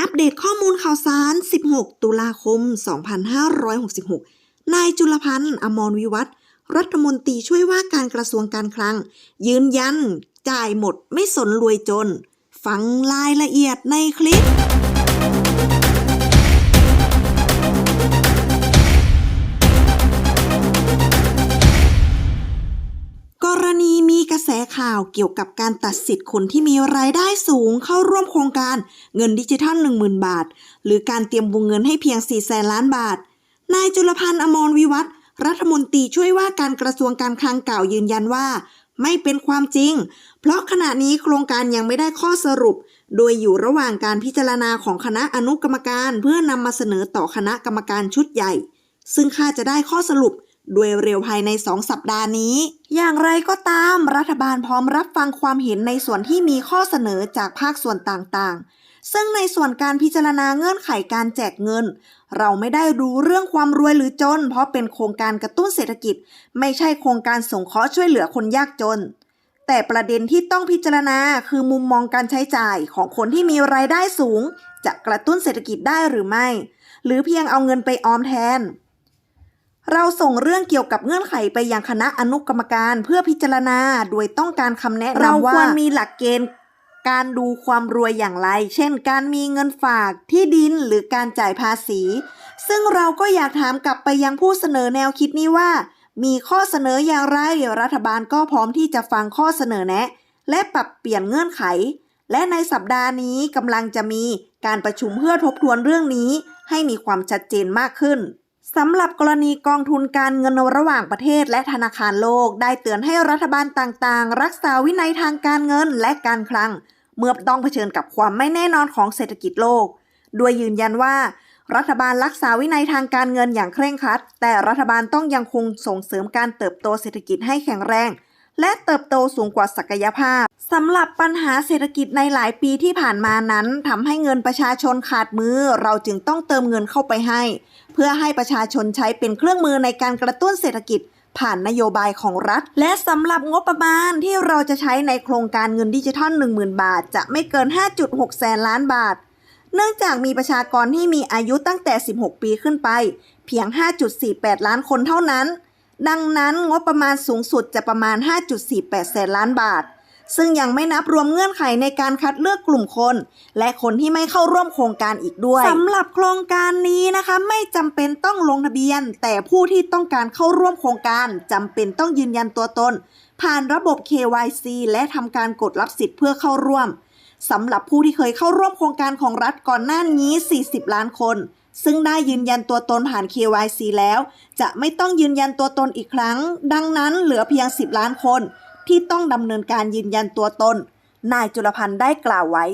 อัปเดตข้อมูลข่าวสาร 16 ตุลาคม 2566 นายจุลพันธ์อมรวิวัฒรัฐมนตรีช่วยว่าการกระทรวงการคลัง ยืนยัน จ่ายหมดไม่สนรวยจน ฟังรายละเอียดในคลิป แสข่าวเกี่ยวกับการตัดสิทธิ์คนที่มีรายได้สูงเข้าร่วมโครงการเงินดิจิทัล 10,000 บาท หรือการเตรียมวงเงินให้เพียง 4 แสนล้านบาท นายจุลพันธ์อมรวิวัฒรัฐมนตรีช่วยว่าการกระทรวงการคลังกล่าวยืนยันว่า ไม่เป็นความจริง เพราะขณะนี้โครงการยังไม่ได้ข้อสรุป โดยอยู่ระหว่างการพิจารณาของคณะอนุกรรมการ เพื่อนำมาเสนอต่อคณะกรรมการชุดใหญ่ ซึ่งคาดจะได้ข้อสรุป โดยเร็วภายใน 2 สัปดาห์นี้ อย่างไรก็ตามรัฐบาลพร้อมรับฟังความเห็นในส่วนที่มีข้อเสนอจากภาคส่วนต่างๆ ซึ่งในส่วนการพิจารณาเงื่อนไขการแจกเงิน เราไม่ได้รู้เรื่องความรวยหรือจน เพราะเป็นโครงการกระตุ้นเศรษฐกิจ ไม่ใช่โครงการสงเคราะห์ช่วยเหลือคนยากจน แต่ประเด็นที่ต้องพิจารณาคือมุมมองการใช้จ่ายของคนที่มีรายได้สูง จะกระตุ้นเศรษฐกิจได้หรือไม่ หรือเพียงเอาเงินไปออมแทน เราส่งเรื่องเกี่ยวกับเงื่อนไขไปยังคณะอนุกรรมการเพื่อพิจารณา โดยต้องการคำแนะนำว่า เราควรมีหลักเกณฑ์การดูความรวยอย่างไร เช่น การมีเงินฝากที่ดินหรือการจ่ายภาษี ซึ่งเราก็อยากถามกลับไปยังผู้เสนอแนวคิดนี้ว่า มีข้อเสนออย่างไรรัฐบาลก็พร้อมที่จะฟังข้อเสนอแนะ และปรับเปลี่ยนเงื่อนไข และในสัปดาห์นี้กำลังจะมีการประชุมเพื่อทบทวนเรื่องนี้ ให้มีความชัดเจนมากขึ้น สำหรับกรณีกองทุนการเงินระหว่างประเทศและธนาคารโลก ได้เตือนให้รัฐบาลต่างๆ รักษาวินัยทางการเงินและการคลัง เมื่อต้องเผชิญกับความไม่แน่นอนของเศรษฐกิจโลก โดยยืนยันว่า รัฐบาลรักษาวินัยทางการเงินอย่างเคร่งครัด แต่รัฐบาลต้องยังคงส่งเสริมการเติบโตเศรษฐกิจให้แข็งแรง และเติบโตสูงกว่าศักยภาพสำหรับปัญหาเศรษฐกิจในหลายปีที่ผ่านมานั้นทำให้เงินประชาชนขาดมือ เราจึงต้องเติมเงินเข้าไปให้ เพื่อให้ประชาชนใช้เป็นเครื่องมือในการกระตุ้นเศรษฐกิจผ่านนโยบายของรัฐ และสำหรับงบประมาณที่เราจะใช้ในโครงการเงินดิจิทัล 10,000 บาท จะไม่เกิน 5.6 แสนล้านบาท เนื่องจากมีประชากรที่มีอายุตั้งแต่ 16 ปีขึ้นไป เพียง 5.48 ล้านคนเท่านั้น ดังนั้นงบประมาณสูงสุดจะประมาณ 5.48 แสนล้านบาท ซึ่งยังไม่นับรวมเงื่อนไขในการคัดเลือกกลุ่มคน และคนที่ไม่เข้าร่วมโครงการอีกด้วยสำหรับโครงการนี้นะคะ ไม่จำเป็นต้องลงทะเบียน แต่ผู้ที่ต้องการเข้าร่วมโครงการจำเป็นต้องยืนยันตัวตน ผ่านระบบ KYC และทำการกดรับสิทธิ์เพื่อเข้าร่วมสำหรับผู้ที่เคยเข้าร่วมโครงการของรัฐก่อนหน้านี้ 40 ล้านคน ซึ่งได้ยืนยันตัวตนผ่าน KYC แล้ว จะไม่ต้องยืนยันตัวตนอีกครั้ง ดังนั้นเหลือเพียง 10 ล้านคน ที่ต้องดำเนินการยืนยันตัวตน นายจุลพันธ์ได้กล่าวไว้